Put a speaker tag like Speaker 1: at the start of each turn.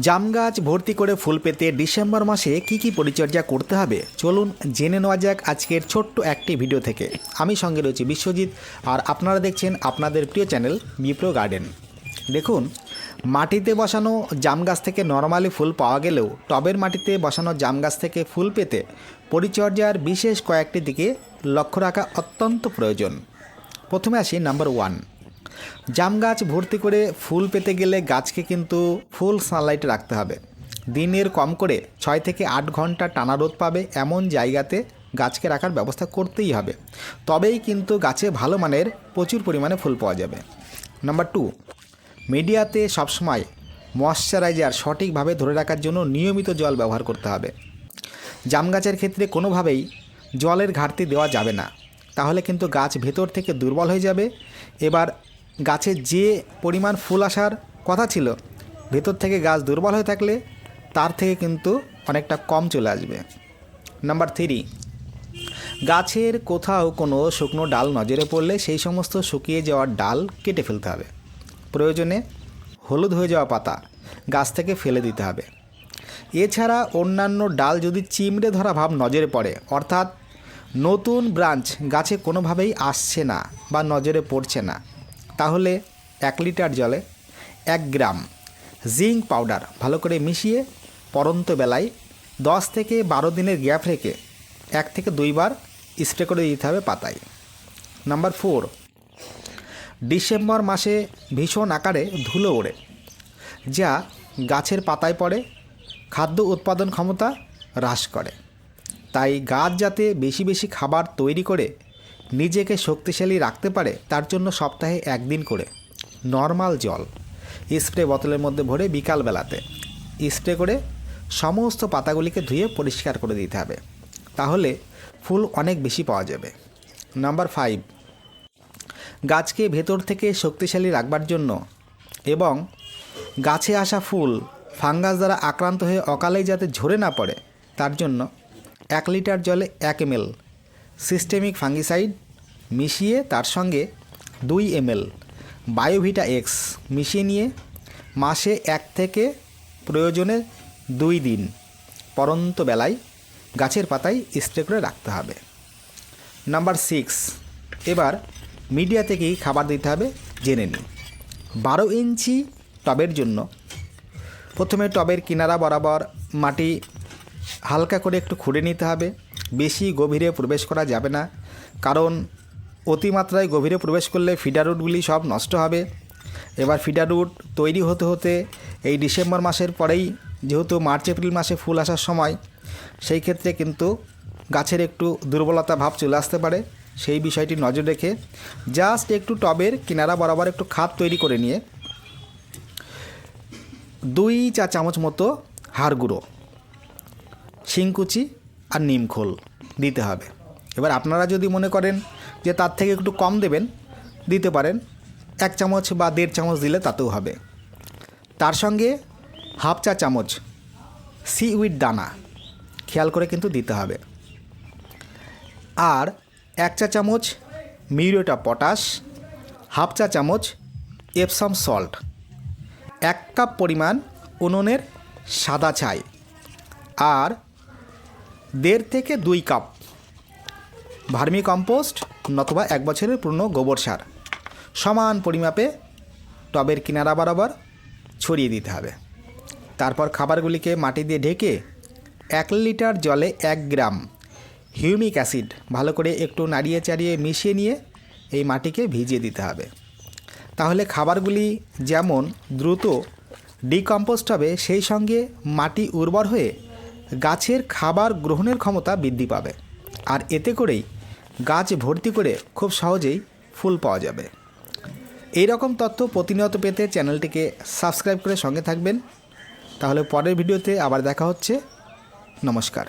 Speaker 1: জাম গাছ ভর্তি করে ফুল পেতে ডিসেম্বর মাসে কি কি পরিচর্যা করতে হবে? চলুন জেনে নেওয়া যাক আজকের ছোট্ট একটি ভিডিও থেকে। আমি সঙ্গে রয়েছি বিশ্বজিৎ আর আপনারা দেখছেন আপনাদের প্রিয় চ্যানেল বিপ্রো গার্ডেন। দেখুন, মাটিতে বসানো জাম গাছ থেকে নর্মালি ফুল পাওয়া গেলেও টবের মাটিতে বসানো জাম গাছ থেকে ফুল পেতে পরিচর্যার বিশেষ কয়েকটি দিকে লক্ষ্য রাখা অত্যন্ত প্রয়োজন। প্রথমে আসি নাম্বার ওয়ান। জাম গাছ ভর্তি করে ফুল পেতে গেলে গাছকে কিন্তু ফুল সানলাইটে রাখতে হবে। দিনের কম করে ছয় থেকে আট ঘণ্টা টানা রোদ পাবে এমন জায়গাতে গাছকে রাখার ব্যবস্থা করতেই হবে। তবেই কিন্তু গাছে ভালো মানের প্রচুর পরিমাণে ফুল পাওয়া যাবে। নাম্বার টু মিডিয়াতে সবসময় ময়শ্চারাইজার সঠিকভাবে ধরে রাখার জন্য নিয়মিত জল ব্যবহার করতে হবে। জাম গাছের ক্ষেত্রে কোনোভাবেই জলের ঘাটতি দেওয়া যাবে না। তাহলে কিন্তু গাছ ভেতর থেকে দুর্বল হয়ে যাবে। এবার গাছে যে পরিমাণ ফুল আসার কথা ছিল, ভেতর থেকে গাছ দুর্বল হয়ে থাকলে তার থেকে কিন্তু অনেকটা কম চলে আসবে। নাম্বার থ্রি, গাছের কোথাও কোনো শুকনো ডাল নজরে পড়লে সেই সমস্ত শুকিয়ে যাওয়ার ডাল কেটে ফেলতে হবে। প্রয়োজনে হলুদ হয়ে যাওয়া পাতা গাছ থেকে ফেলে দিতে হবে। এছাড়া অন্যান্য ডাল যদি চিমড়ে ধরা ভাব নজরে পড়ে, অর্থাৎ নতুন ব্রাঞ্চ গাছে কোনোভাবেই আসছে না বা নজরে পড়ছে না তাহলে এক লিটার জলে এক গ্রাম জিঙ্ক পাউডার ভালো করে মিশিয়ে পরন্ত বেলায় দশ থেকে বারো দিনের গ্যাপ রেখে এক থেকে দুইবার স্প্রে করে দিতে হবে পাতায়। নাম্বার ফোর, ডিসেম্বর মাসে ভীষণ আকারে ধুলো ওড়ে, যা গাছের পাতায় পড়ে, খাদ্য উৎপাদন ক্ষমতা হ্রাস করে। তাই গাছ যাতে বেশি বেশি খাবার তৈরি করে নিজেকে শক্তিশালী রাখতে পারে, তার জন্য সপ্তাহে একদিন করে। নর্মাল জল। স্প্রে বোতলের মধ্যে ভরে বিকালবেলাতে। স্প্রে করে সমস্ত পাতাগুলিকে ধুয়ে পরিষ্কার করে দিতে হবে। তাহলে ফুল অনেক বেশি পাওয়া যাবে। Number five. গাছকে ভেতর থেকে শক্তিশালী রাখবার জন্য এবং গাছে আসা ফুল, ফাঙ্গাস দ্বারা আক্রান্ত হয়ে অকালেই যাতে ঝরে না পড়ে, তার জন্য এক লিটার জলে এক এমএল সিস্টেমিক ফাঙ্গিসাইড মিশিয়ে তার সঙ্গে দুই এমএল বায়োভিটা এক্স মিশিয়ে নিয়ে মাসে এক থেকে প্রয়োজনে দুই দিন পরন্ত বেলায় গাছের পাতায় স্প্রে করে রাখতে হবে। নাম্বার সিক্স, এবার মিডিয়া থেকেই খাবার দিতে হবে জেনে নিই বারো ইঞ্চি টবের জন্য প্রথমে টবের কিনারা বরাবর মাটি হালকা করে একটু খুঁড়ে নিতে হবে। বেশি গভীরে প্রবেশ করা যাবে না, কারণ অতিমাত্রায় গভীরে প্রবেশ করলে ফিডার রুটগুলি সব নষ্ট হবে। এবার ফিডার রুট তৈরি হতে হতে এই ডিসেম্বর মাসের পরেই, যেহেতু মার্চ, এপ্রিল মাসে ফুল আসার সময়, সেই ক্ষেত্রে কিন্তু গাছের একটু দুর্বলতা ভাব চলে আসতে পারে। সেই বিষয়টি নজর রেখে জাস্ট একটু টবের কিনারা বরাবর একটু খাত তৈরি করে নিয়ে দুই চা চামচ মতো হাড় গুঁড়ো, শিংকুচি আর নিমখোল দিতে হবে। এবার আপনারা যদি মনে করেন যে তার থেকে একটু কম দেবেন, দিতে পারেন। এক চামচ বা দেড় চামচ দিলে তাতেও হবে। তার সঙ্গে হাফ চা চামচ সি উইড দানা, খেয়াল করে কিন্তু দিতে হবে। আর এক চা চামচ মিউরেটা পটাশ, হাফ চা চামচ এপসাম সল্ট এক কাপ পরিমাণ উনুনের সাদা ছাই আর দেড় থেকে দুই কাপ ভার্মি কম্পোস্ট নতুবা এক বছরের পুরনো গোবর সার। সমান পরিমাপে টবের কিনারা বরাবর ছড়িয়ে দিতে হবে। তারপর খাবারগুলিকে মাটি দিয়ে ঢেকে এক লিটার জলে এক গ্রাম হিউমিক অ্যাসিড ভালো করে একটু নাড়িয়ে চাড়িয়ে মিশিয়ে নিয়ে এই মাটিকে ভিজিয়ে দিতে হবে। তাহলে খাবারগুলি যেমন দ্রুত ডিকম্পোস্ট হবে, সেই সঙ্গে মাটি উর্বর হয়ে গাছের খাবার গ্রহণের ক্ষমতা বৃদ্ধি পাবে। আর এতে করেই গাছ ভর্তি করে খুব সহজেই ফুল পাওয়া যাবে। এই রকম তথ্য প্রতিনিয়ত পেতে চ্যানেলটিকে সাবস্ক্রাইব করে সঙ্গে থাকবেন। তাহলে পরের ভিডিওতে আবার দেখা হচ্ছে। নমস্কার।